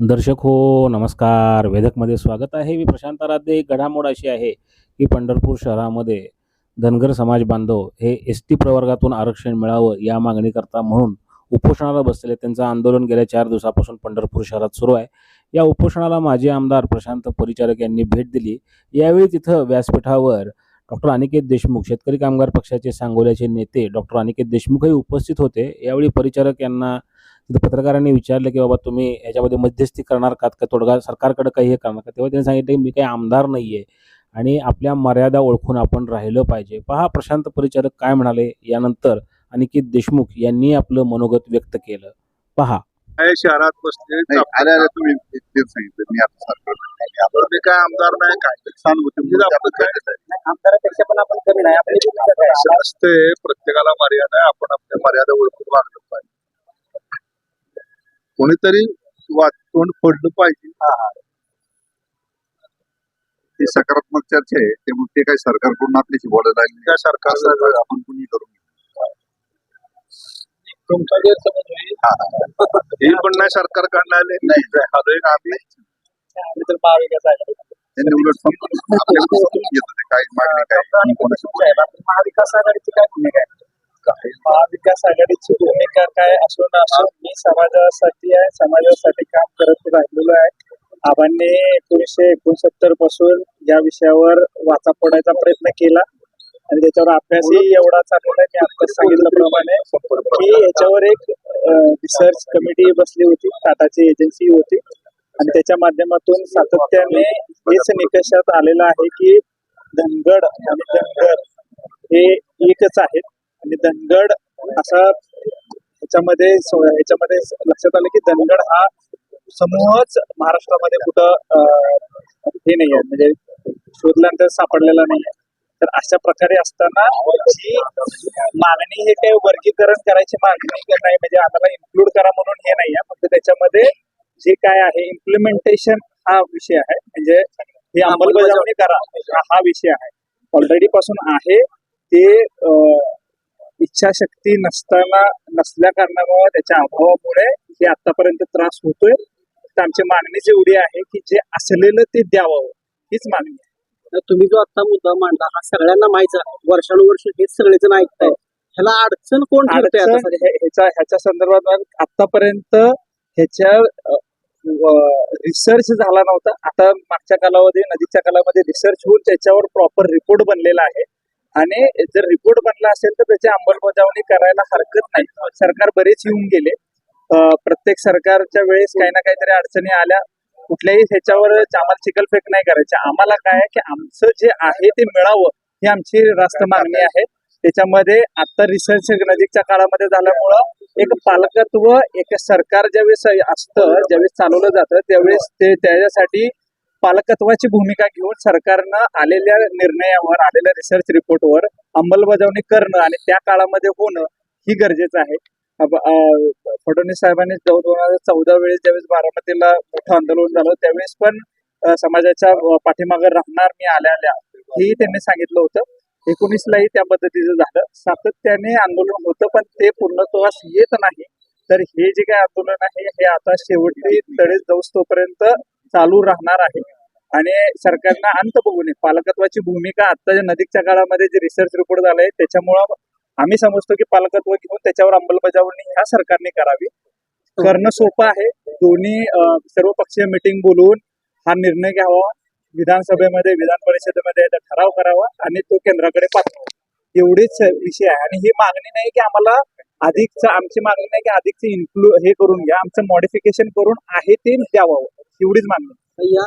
दर्शक हो नमस्कार. वेदकमध्ये स्वागत आहे. मी प्रशांत आराध्य. एक घडामोड अशी आहे की पंढरपूर शहरामध्ये धनगर समाज बांधव हे एस टी प्रवर्गातून आरक्षण मिळावं या मागणीकरता म्हणून उपोषणाला बसलेले त्यांचं आंदोलन गेल्या चार दिवसापासून पंढरपूर शहरात सुरू आहे. या उपोषणाला माजी आमदार प्रशांत परिचारक यांनी भेट दिली. यावेळी तिथं व्यासपीठावर डॉक्टर अनिकेत देशमुख शेतकरी कामगार पक्षाचे सांगोल्याचे नेते डॉक्टर अनिकेत देशमुखही उपस्थित होते. यावेळी परिचारक यांना तिथं पत्रकारांनी विचारलं की बाबा तुम्ही याच्यामध्ये मध्यस्थी करणार का? का तोडगा सरकारकडे काही हे करणार का? तेव्हा त्यांनी सांगितलं की मी काही आमदार नाही आहे आणि आपल्या मर्यादा ओळखून आपण राहिलं पाहिजे. पहा प्रशांत परिचारक काय म्हणाले यानंतर अनिकेत देशमुख यांनी आपलं मनोगत व्यक्त केलं. पहा. शहरात बसले तुम्ही सांगितलं. मी आता सरकार मी काय आमदार नाही काय सहानुभूती म्हणजे काय आमदारापेक्षा पण आपण कमी नाही. असते प्रत्येकाला मर्यादा आहे. आपण आपल्या मर्यादा ओळखून वागलं. कोणीतरी तोंड फोडलं पाहिजे. ती सकारात्मक चर्चा आहे. त्यामुळे ते काही सरकारकडून आपल्याशी बोलायला लागले त्या सरकारला आपण कुणी करून होईल हे. पण नाही सरकार काढले नाही. आम्ही महाविकास आघाडी त्यांनी उलट समजून आपल्याला समजून घेत होते काय मागणी काय कोणाशी महाविकास आघाडीची काय भूमिका आहे? महाविकास आघाडीची भूमिका काय असो ना असो मी समाजासाठी आहे समाजासाठी काम करत राहिलेलो आहे. आबांनी एकोणीसशे एकोणसत्तरपासून या विषयावर वाचा फोडायचा प्रयत्न केला. आणि त्याच्यावर अभ्यासही एवढा चाललेला आहे की आता सांगितल्याप्रमाणे की याच्यावर एक रिसर्च कमिटी बसली होती टाटाची एजन्सी होती. आणि त्याच्या माध्यमातून सातत्याने हेच निकषात आलेलं आहे की धनगड आणि धनगर हे एकच आहेत. आणि धनगड असा ह्याच्यामध्ये ह्याच्यामध्ये लक्षात आलं की धनगड हा समूहच महाराष्ट्रामध्ये कुठं हे नाही आहे म्हणजे शोधल्यानंतर सापडलेला नाही आहे तर अशा प्रकारे असताना जी मागणी हे काही वर्गीकरण करायची मागणी नाही म्हणजे आम्हाला इन्क्लूड करा म्हणून हे नाही आहे फक्त त्याच्यामध्ये जे काय आहे इम्प्लिमेंटेशन हा विषय आहे. म्हणजे ही अंमलबजावणी करा हा- विषय आहे. ऑलरेडी पासून आहे ते इच्छाशक्ती नसताना नसल्या कारणामुळे त्याच्या अभावामुळे हे आतापर्यंत त्रास होतोय. तर आमची मागणीच एवढी आहे की जे असलेलं ते द्यावं. हीच मागणी आहे. तुम्ही जो आता मुद्दा मांडला हा सगळ्यांना माहीत आहे. वर्षानुवर्ष हेच सगळेजण ऐकताय ह्याला अडचण कोण ह्याच्या ह्याच्या संदर्भात आतापर्यंत ह्याच्या रिसर्च झाला नव्हता. आता मागच्या कालावधी नदीच्या कालामध्ये रिसर्च होऊन त्याच्यावर प्रॉपर रिपोर्ट बनलेला आहे. आणि जर रिपोर्ट बनला असेल तर त्याची अंमलबजावणी करायला हरकत नाही. सरकार बरेच येऊन गेले. प्रत्येक सरकारच्या वेळेस काही ना काहीतरी अडचणी आल्या. कुठल्याही ह्याच्यावर आम्हाला चिकलफेक नाही करायची. आम्हाला काय आहे की आमचं जे आहे ते मिळावं ही आमची रास्त मागणी आहे. त्याच्यामध्ये आता रिसर्च नजीकच्या काळामध्ये झाल्यामुळं एक पालकत्व एक सरकार ज्यावेळेस असतं ज्यावेळेस चालवलं जातं त्यावेळेस ते त्याच्यासाठी पालकत्वाची भूमिका घेऊन सरकारनं आलेल्या निर्णयावर आलेल्या रिसर्च रिपोर्टवर अंमलबजावणी करणं आणि त्या काळामध्ये होणं ही गरजेचं आहे. फडणवीस साहेबांनी दोन हजार चौदा वेळेस ज्यावेळेस बारामतीला मोठं आंदोलन झालं त्यावेळेस पण समाजाच्या पाठीमागे राहणार मी आल्या आल्या ही त्यांनी सांगितलं होतं. एकोणीसलाही त्या पद्धतीचं झालं. सातत्याने आंदोलन होतं पण ते पूर्णत्वास येत नाही. तर हे जे काही आंदोलन आहे हे आता शेवटी तडे जाऊस तोपर्यंत चालू राहणार आहे. आणि सरकारनं अंत बघू नये पालकत्वाची भूमिका आताच्या नदीच्या काळामध्ये जे रिसर्च रिपोर्ट झालाय त्याच्यामुळं आम्ही समजतो की पालकत्व घेऊन त्याच्यावर अंमलबजावणी ह्या सरकारने करावी. करणं सोपं आहे. दोन्ही सर्व सर्वपक्षीय मिटिंग बोलवून हा निर्णय घ्यावा. विधानसभेमध्ये विधान परिषदेमध्ये याचा ठराव करावा आणि तो केंद्राकडे पाठवावा. एवढीच विषय आहे. आणि ही मागणी नाही की आम्हाला अधिकचं आमची मागणी नाही की अधिकचं इन्क्लू हे करून घ्या. आमचं मॉडिफिकेशन करून आहे ते द्यावं. एवढीच मागणी. या